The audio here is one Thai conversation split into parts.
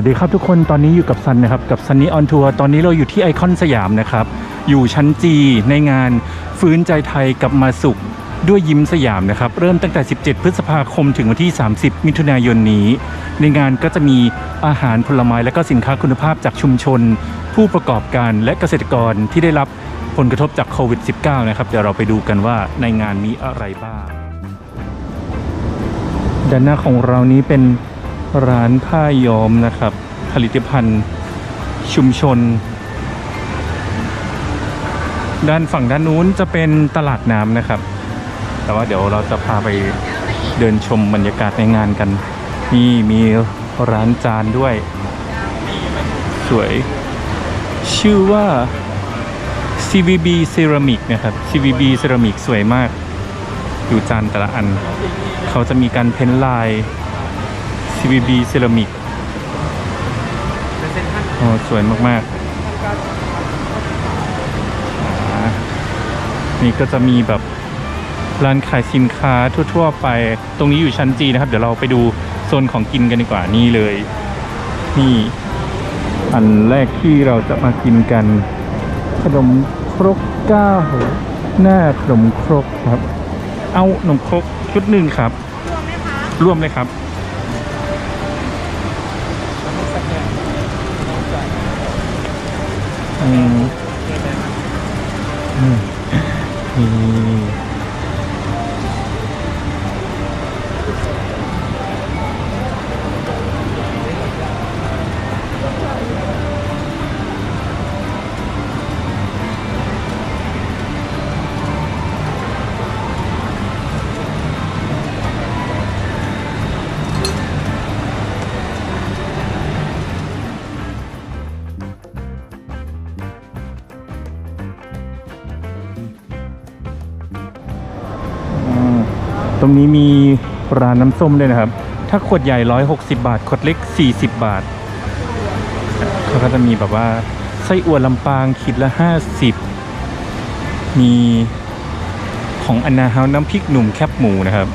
วัสดีครับทุกคนตอนนี้อยู่กับซันนะครับ กับซันนี่ออนทัวร์ตอนนี้เราอยู่ที่ไอคอนสยามนะครับ อยู่ชั้นจีในงานฟื้นใจไทยกลับมาสุขด้วยยิ้มสยามนะครับ เริ่มตั้งแต่ 17 พฤษภาคมถึงวันที่ 30 มิถุนายนนี้ ในงานก็จะมีอาหารผลไม้และก็สินค้าคุณภาพจากชุมชน ผู้ประกอบการและเกษตรกรที่ได้รับผลกระทบจากโควิด -19 นะครับเดี๋ยวเราไปดูกันว่าในงานมีอะไรบ้างด้านหน้าของเรานี้เป็น ร้านผ้าย้อมนะครับ ผลิตภัณฑ์ชุมชน ด้านฝั่งด้านนู้นจะเป็นตลาดน้ำนะครับ แต่ว่าเดี๋ยวเราจะพาไปเดินชมบรรยากาศในงานกันนี่มีร้านจานด้วย สวย ชื่อว่า CVB Ceramic นะครับ CVB Ceramic สวยมาก ดูจานแต่ละอัน เขาจะมีการเพ้นลาย CVB เซรามิกโอ้สวยมากๆอ่านี่ก็จะมีแบบร้านขายสินค้าทั่ว ๆ ไป ตรงนี้อยู่ชั้นจีนะครับ เดี๋ยวเราไปดูโซนของกินกันดีกว่า นี่เลย นี่ อันแรกที่เราจะมากินกัน ขนมครกเก้าหน้าขนมครกครับ เอาขนมครกชุดหนึ่งครับ รวมเลยครับ อืมอืม ตรงนี้มีร้านน้ำส้มด้วยนะครับ ถ้าขวดใหญ่ 160 บาท ขวดเล็ก 40 บาท เขาก็จะมีแบบว่าไส้อั่วลำปางขีดละ 50 มีของอนาเฮาน้ำพริกหนุ่มแคบหมูนะครับ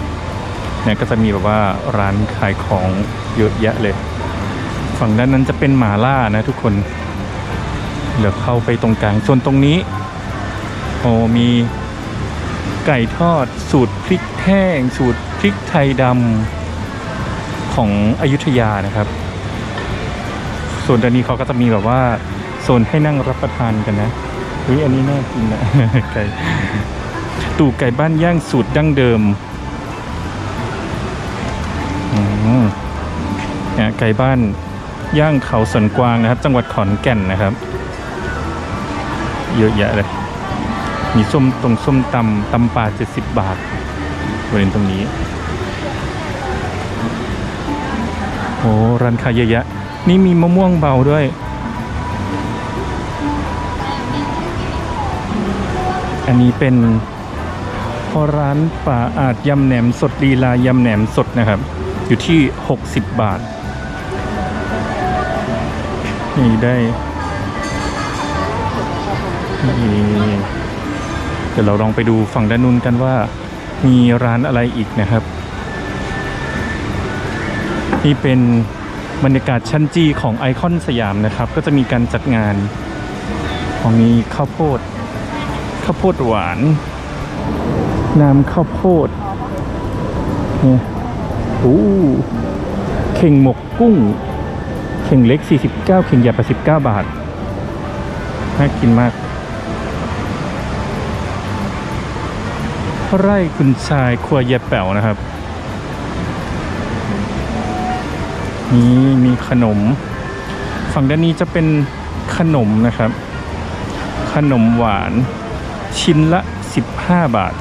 เนี่ยก็จะมีแบบว่าร้านขายของเยอะแยะเลย ฝั่งด้านนั้นจะเป็นหมาล่านะทุกคนเดี๋ยวเข้าไปตรงกลางส่วนตรงนี้โอ้มีไก่ทอดสูตรพริก แห้ง สูตรพริกไทยดำของอยุธยานะครับ ส่วนด้านนี้เขาก็จะมีแบบว่าโซนให้นั่งรับประทานกันนะเฮ้ยอันนี้น่ากินนะไก่ตู่ไก่บ้านย่างสูตรดั้งเดิมอืมเนี่ยไก่บ้านย่างเขาสนกวางนะครับ จังหวัดขอนแก่นนะครับ เยอะแยะเลย มีส้มตรงส้มตำตำป่าเจ็ดสิบบาท บริเวณตรงนี้ โอ้ร้านค้าเยอะแยะ นี่มีมะม่วงเบาด้วย อันนี้เป็นพอร้านป่าอาจยำแหนมสดลีลายำแหนมสดนะครับ อยู่ที่ 60 บาท นี่ได้นี่เดี๋ยวเราลองไปดูฝั่งด้านนู้นกันว่า มีร้านอะไรอีกนะครับ นี่เป็นบรรยากาศชั้นจีของไอคอนสยามนะครับ ก็จะมีการจัดงานของมีข้าวโพดข้าวโพดหวานน้ำข้าวโพดเนี่ยโอ้เข่งหมกกุ้ง เข่งเล็ก 49 เข่งใหญ่89 บาท น่ากินมาก ไร่คุณชายครัวเย็บแป๋วนะครับ นี่มีขนม ฝั่งด้านนี้จะเป็นขนมนะครับ ขนมหวานชิ้นละ 15 บาท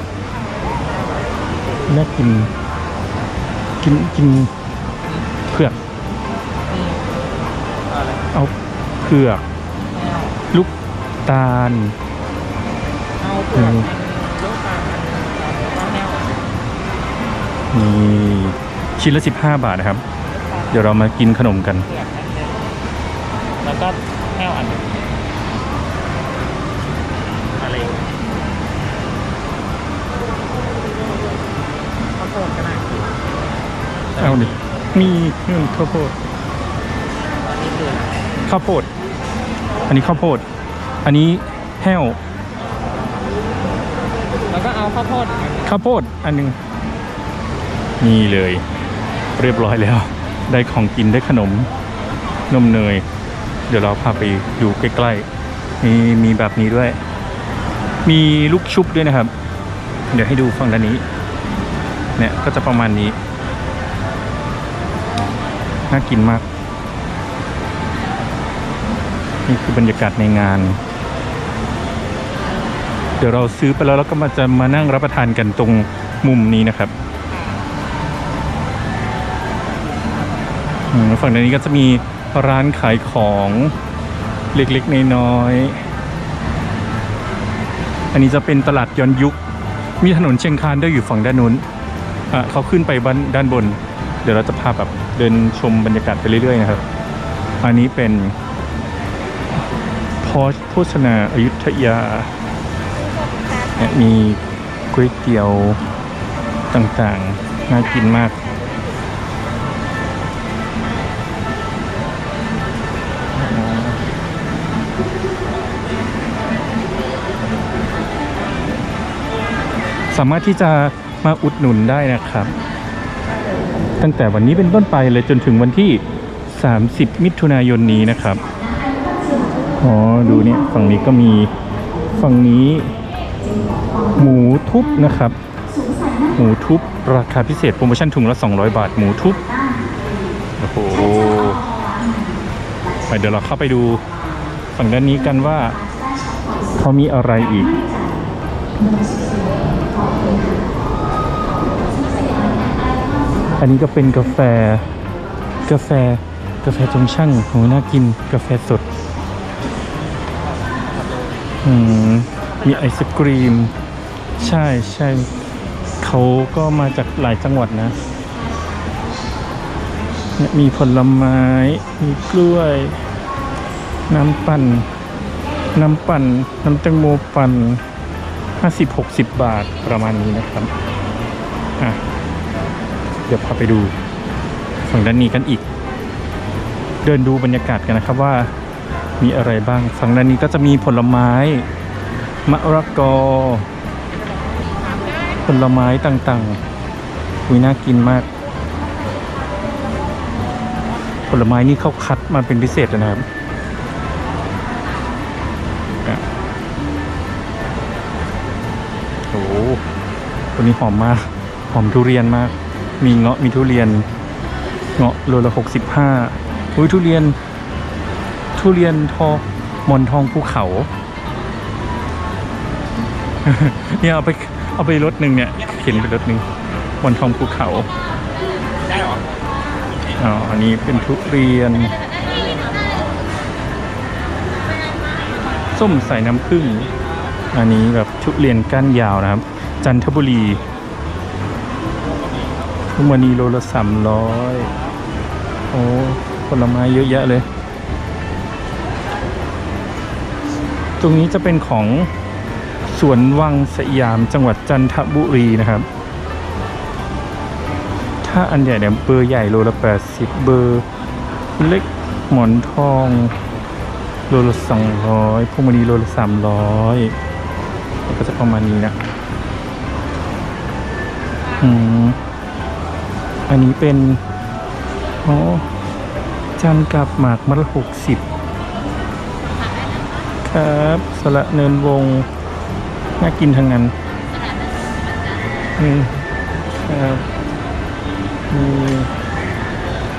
น่ากิน กินกินเผือก เอาเผือก ลูกตาล เอาเปลือกมันลูกตาลมันแล้วก็แห้ว นี่ชิ้นละ 15 บาทนะครับ เดี๋ยวเรามากินขนมกันเปลือกอันหนึงแล้วก็แห้วอันหนึงอะไรอย่างเงี้ยข้าวโพดก็น่ากินเอาดิมีนู่นข้าวโพดข้าวโพด อันนี้ข้าวโพด อันนี้แห้ว แล้วก็เอาข้าวโพดอีกอันหนึ่งข้าวโพดอันหนึง นี่เลย เรียบร้อยแล้ว ได้ของกินได้ขนมนมเนย เดี๋ยวเราพาไปดูใกล้ๆมีมีแบบนี้ด้วย มีลูกชุบด้วยนะครับ เดี๋ยวให้ดูฝั่งด้านนี้ เนี่ยก็จะประมาณนี้ น่ากินมาก นี่คือบรรยากาศในงาน เดี๋ยวเราซื้อไปแล้วแล้วก็มาจะมานั่งรับประทานกันตรงมุมนี้นะครับอืม ฝั่งด้านนี้ก็จะมีร้านขายของเล็กๆน้อยๆอันนี้จะเป็นตลาดย้อนยุค มีถนนเชียงคานด้วยอยู่ฝั่งด้านนู้นอะเขาขึ้นไปนด้านบน เดี๋ยวเราจะพาแบบเดินชมบรรยากาศไปเรื่อยๆนะครับ อันนี้เป็นพอชโภชนาอายุทยา มีก๋วยเตี๋ยวต่างๆ น่ากินมาก สามารถที่จะมาอุดหนุนได้นะครับ ตั้งแต่วันนี้เป็นต้นไปเลยจนถึงวันที่ 30 มิถุนายนนี้นะครับ อ๋อ ดูเนี่ยฝั่งนี้ก็มีฝั่งนี้ หมูทุบนะครับ หมูทุบราคาพิเศษโปรโมชั่นถุงละ 200 บาท หมูทุบโอ้โหไปเดี๋ยวเราเข้าไปดูฝั่งด้านนี้กันว่าเขามีอะไรอีก อันนี้ก็เป็นกาแฟ กาแฟ กาแฟจงช่างโหน่ากิน กาแฟสด อืม มีไอศกรีม ใช่ใช่เขาก็มาจากหลายจังหวัดนะเนี่ยมีผลไม้ มีกล้วย น้ำปั่น น้ำปั่น น้ำแตงโมปั่นห้าสิบหกสิบบาทประมาณนี้นะครับ อะ ดี๋ยวพาไปดูฝั่งด้านนี้กันอีก เดินดูบรรยากาศกันนะครับว่า มีอะไรบ้างฝั่งด้านนี้ก็จะมีผลไม้ มะระกอ ผลไม้ต่างๆอุยน่ากินมาก ผลไม้นี่เขาคัดมาเป็นพิเศษนะครับโอ้โหตัวนี้หอมมาก หอมทุเรียนมาก มีเงาะมีทุเรียน เงาะโลละหกสิบห้าอุ้ยทุเรียน ทุเรียนทองมอนทองภูเขา เนี่ยเอาไปเอาไปรถหนึ่งเนี่ยเข็นไปรถหนึ่งมอนทองภูเขาได้หรออ๋ออันนี้เป็นทุเรียนส้มใส่น้ำผึ้งอันนี้แบบทุเรียนก้านยาวนะครับ จันทบุรี ทุกวันนี้โลละสามร้อยโอ้ผลไม้เยอะแยะเลย ตรงนี้จะเป็นของสวนวังสยามจังหวัดจันทบุรีนะครับ ถ้าอันใหญ่เนี่ยเบอร์ใหญ่โลละแปดสิบเบอร์เล็กหมอนทองโลละสองร้อยพวงมณีโลละสามร้อยก็จะประมาณนี้นะ อืม อันนี้เป็นอ๋อจานกับหมากมัดละหกสิบครับสละเนินวง น่ากินทั้งนั้นอืมครับมี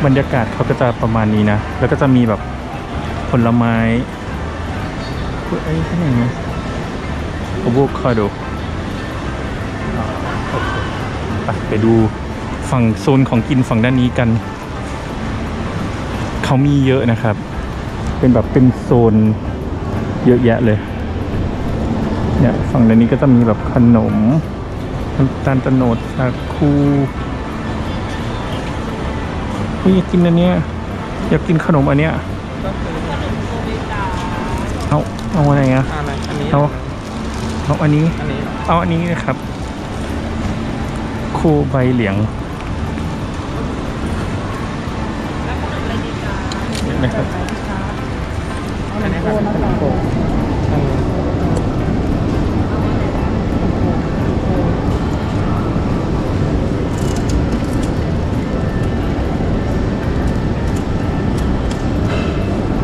บรรยากาศเขาก็จะประมาณนี้นะ แล้วก็จะมีแบบผลไม้เฮ้ยไอ้ที่ไหนนะโอโวคาโดไปไปดู ฝั่งโซนของกินฝั่งด้านนี้กัน เขามีเยอะนะครับ เป็นแบบเป็นโซนเยอะแยะเลยเนี่ยฝั่งด้านนี้ก็จะมีแบบขนมน้ำตาลตะโนดสาคูอุ๊ยอยากกินอันเนี้ยอยากกินขนมอันเนี้ยก็คือเอาเอาอะไรอะอะไรอันนี้เอาเอาอันนี้ อันนี้ เอาอันนี้นะครับโคใบเหลียง นะครับอันนี้ครับขนมโก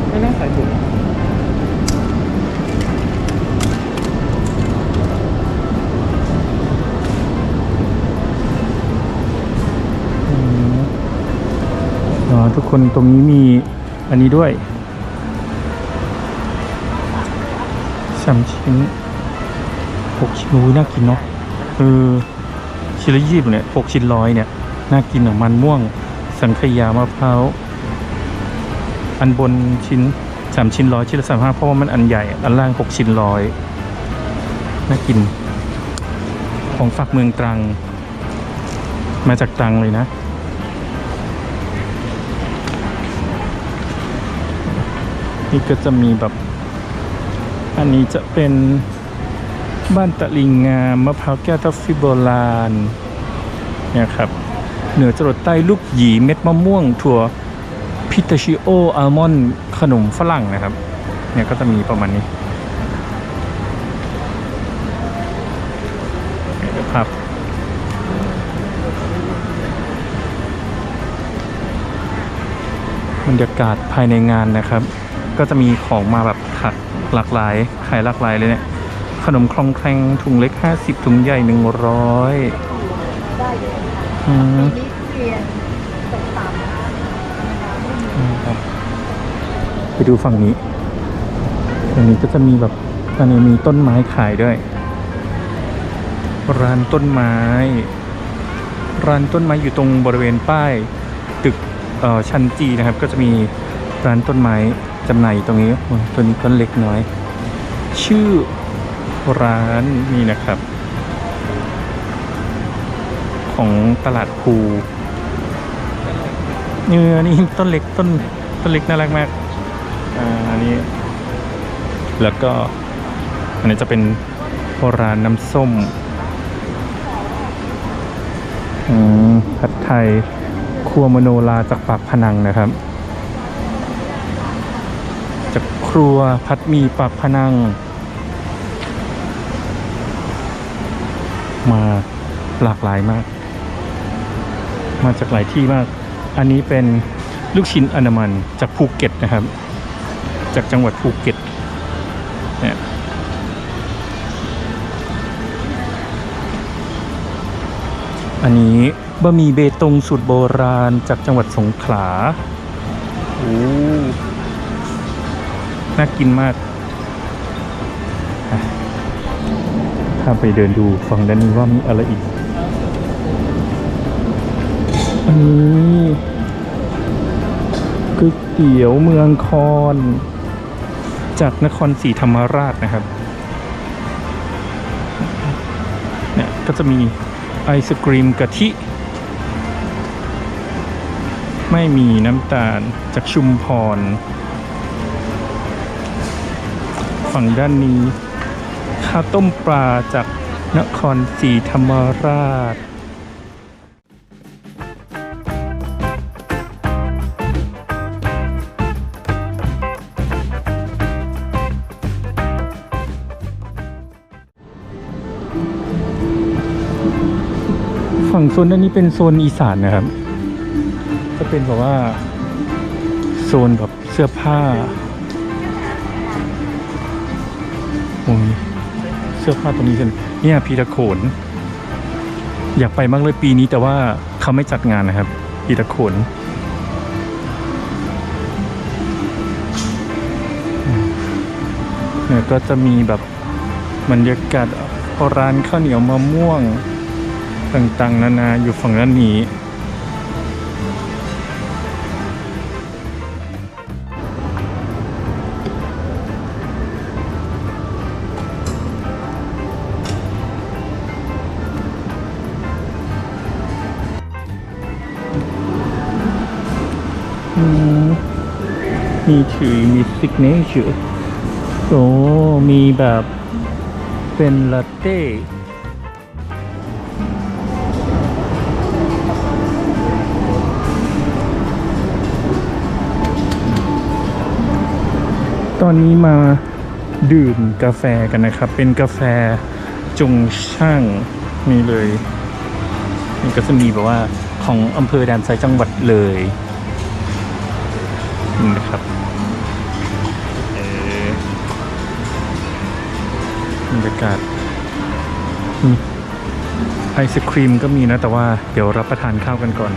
ไม่น่าใส่ถุงทุกคนตรงนี้มี อันนี้ด้วยสามชิ้นหกชิ้นอู้น่ากินเนาะเออชิ้นละยี่สิบเนี่ยหกชิ้นร้อยเนี่ย น่ากินอะมันม่วง สังขยามะพร้าว อันบนชิ้นสามชิ้นร้อยชิ้นละสามห้าเพราะว่ามันอันใหญ่ อันล่างหกชิ้นร้อยน่ากิน ของฝากเมืองตรัง มาจากตรังเลยนะ นี่ก็จะมีแบบ อันนี้จะเป็นบ้านตะลิงงามมะพร้าวแก้วทัฟฟี่โบราณเนี่ยครับ เหนือจรดใต้ลูกหยีเม็ดมะม่วง ถั่วพิตาชิโออัลมอนด์ขนมฝรั่งนะครับ เนี่ยก็จะมีประมาณนี้เดี๋ยวภาพบรรยากาศภายในงานนะครับ ก็จะมีของมาแบบถักหลากหลายขายหลากหลายเลยเนี่ย ขนมคลองแคลงถุงเล็ก 50 ถุงใหญ่ 100ได้เลยค่ะอืมปีนี้ทุเรียไปดูฝั่งนี้ฝั่งนี้ก็จะมีแบบอันนี้มีต้นไม้ขายด้วย ร้านต้นไม้ ร้านต้นไม้อยู่ตรงบริเวณป้าย ตึกชั้นจีนะครับ ก็จะมีร้านต้นไม้ จำหน่ายอยู่ตรงนี้ตัวนี้ต้นเล็กน้อย ชื่อร้านนี่นะครับ ของตลาดภูเนื้อนี่ต้นเล็กต้นต้นเล็กน่ารักมากอ่าอันนี้ แล้วก็ อันนี้จะเป็นร้านน้ำส้มอืมผัดไทยครัวมโนลาจากปากพนังนะครับ จากครัวพัดมีปากพนัง มาหลากหลายมาก มาจากหลายที่มาก อันนี้เป็นลูกชิ้นอนามันจากภูเก็ตนะครับ จากจังหวัดภูเก็ตเนี่ยอันนี้บะหมี่เบตงสูตรโบราณจากจังหวัดสงขลาโอ้ น่ากินมากถ้าไปเดินดูฝั่งด้านนี้ว่ามีอะไรอีกอันนี้ก๋วยเตี๋ยวเมืองคอนจากนครศรีธรรมราชนะครับ เนี่ย ก็จะมีไอศกรีมกะทิ ไม่มีน้ำตาลจากชุมพร ฝั่งด้านนี้ ข้าวต้มปลาจากนครศรีธรรมราชฝั่งโซนด้านนี้เป็นโซนอีสานนะครับก็เป็นแบบว่า โซนแบบเสื้อผ้า โอ้เสื้อผ้าตรงนี้เป็นเนี่ยพีตะโขน อยากไปมากเลยปีนี้แต่ว่าเขาไม่จัดงานนะครับ พีตะโขนเนี่ยก็จะมีแบบบรรยากาศร้านข้าวเหนียวมะม่วงต่างๆ นานาอยู่ฝั่งด้านนี้ มีถือมีซิกเนเจอร์โอ้มีแบบเป็นลาเต้ตอนนี้มาดื่มกาแฟกันนะครับ เป็นกาแฟจงช่างนี่เลยนี่ก็จะมีแบบว่าของอำเภอแด่านซ้ายจังหวัดเลยนี่นะครับ บรรยากาศไอศครีมก็มีนะ แต่ว่าเดี๋ยวรับประทานข้าวกันก่อน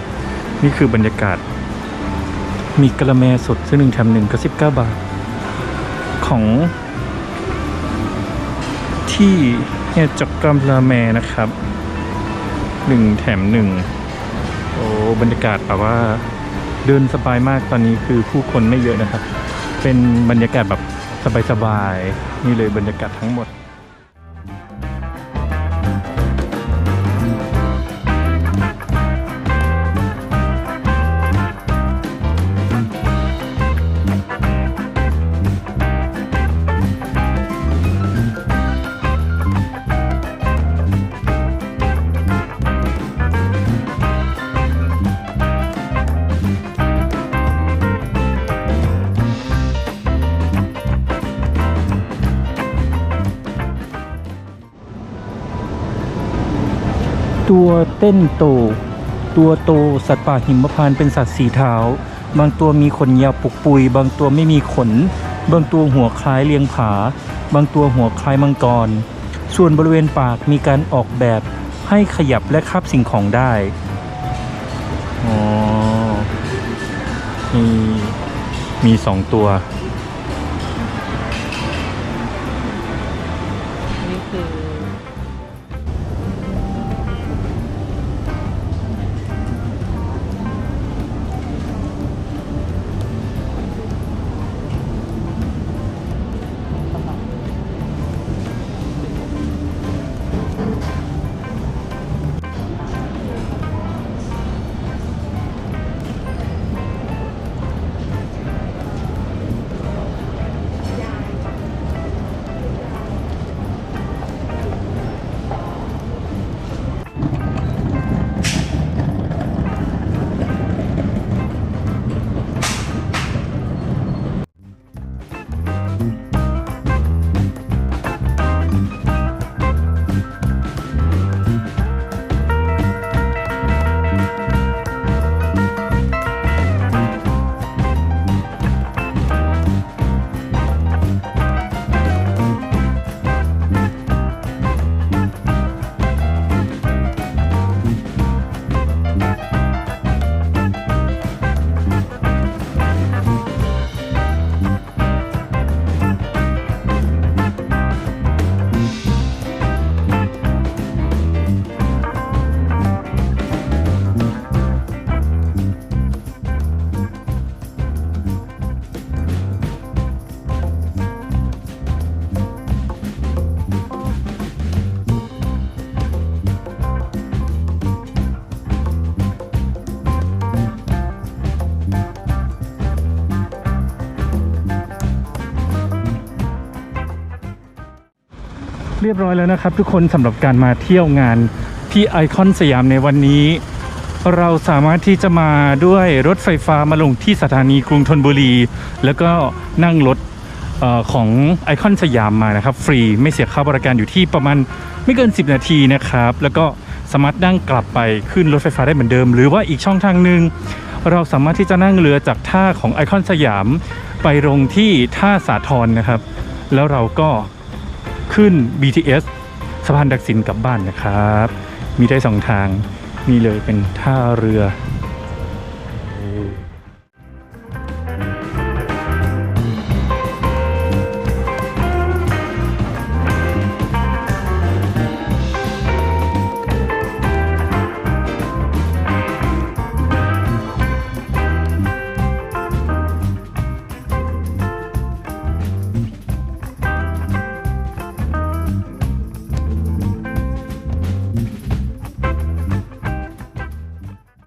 นี่คือบรรยากาศ มีกระแมสดซึ่งหนึ่งแถมหนึ่งก็สิบเก้าบาท ของที่เฮียจอกกำละแมนะครับหนึ่งแถมหนึ่งโอ้บรรยากาศแบบว่าเดินสบายมากตอนนี้คือผู้คนไม่เยอะนะครับ เป็นบรรยากาศแบบสบายๆนี่เลยบรรยากาศทั้งหมด เต้นโต ตัวโตสัตว์ป่าหิมพานต์เป็นสัตว์สีเท้า บางตัวมีขนยาวปุกปุย บางตัวไม่มีขน บางตัวหัวคล้ายเลียงผา บางตัวหัวคล้ายมังกร ส่วนบริเวณปากมีการออกแบบให้ขยับและคาบสิ่งของได้อ๋อมีมีสองตัว เรียบร้อยแล้วนะครับ ทุกคนสำหรับการมาเที่ยวงานที่ไอคอนสยามในวันนี้ เราสามารถที่จะมาด้วยรถไฟฟ้ามาลงที่สถานีกรุงธนบุรี แล้วก็นั่งรถออของไอคอนสยามมานะครับ ฟรีไม่เสียค่าบริการอยู่ที่ประมาณไม่เกิน 10 นาทีนะครับ แล้วก็สามารถนั่งกลับไปขึ้นรถไฟฟ้าได้เหมือนเดิม หรือว่าอีกช่องทางหนึ่งเราสามารถที่จะนั่งเรือจากท่าของไอคอนสยามไปลงที่ท่าสาทรนะครับ แล้วเราก็ ขึ้น BTS สะพานดักสินกลับบ้านนะครับ มีได้สองทางนี่เลยเป็นท่าเรือ